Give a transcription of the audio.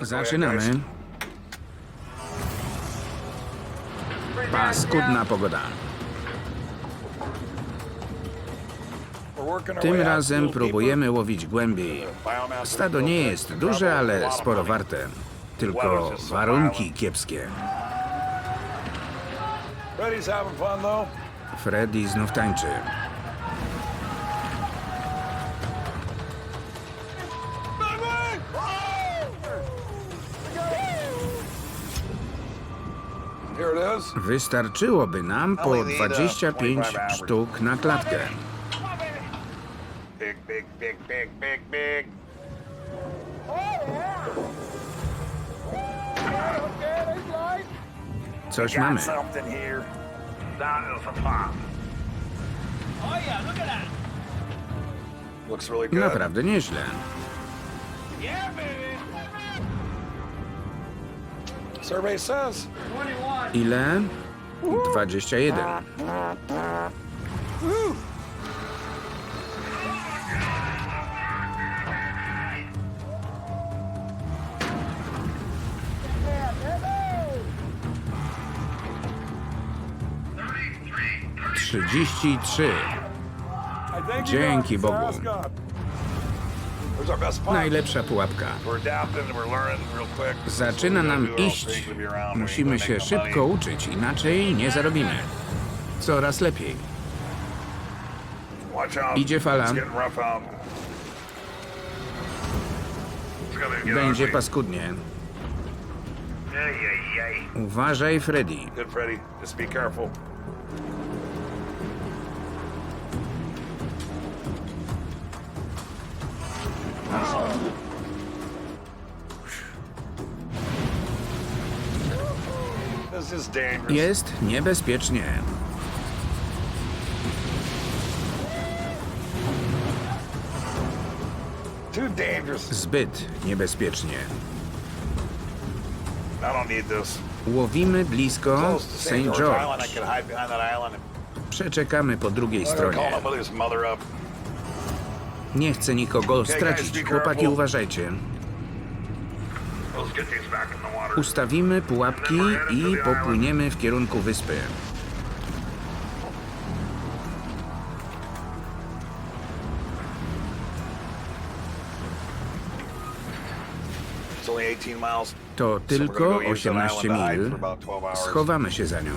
Zaczynamy. Paskudna pogoda. Tym razem próbujemy łowić głębiej. Stado nie jest duże, ale sporo warte. Tylko warunki kiepskie. Freddy znów tańczy. Wystarczyłoby nam po 25 sztuk na klatkę. Big, big, big, big, big, big. Coś mamy. Oh. Naprawdę nieźle. Yeah, baby. Survey says. 21. Ile? 21. Trzydzieści trzy. Dzięki. Bogu. Najlepsza pułapka. Zaczyna nam iść. Musimy się szybko uczyć, inaczej nie zarobimy. Coraz lepiej. Idzie fala. Będzie paskudnie. Uważaj, Freddy. Jest niebezpiecznie. Zbyt niebezpiecznie. Łowimy blisko St. George. Przeczekamy po drugiej stronie. Nie chcę nikogo stracić. Chłopaki, uważajcie. Ustawimy pułapki i popłyniemy w kierunku wyspy. It's only 18 miles. To tylko go use that 18 island to hide mil. for about 12 hours. Schowamy się za nią.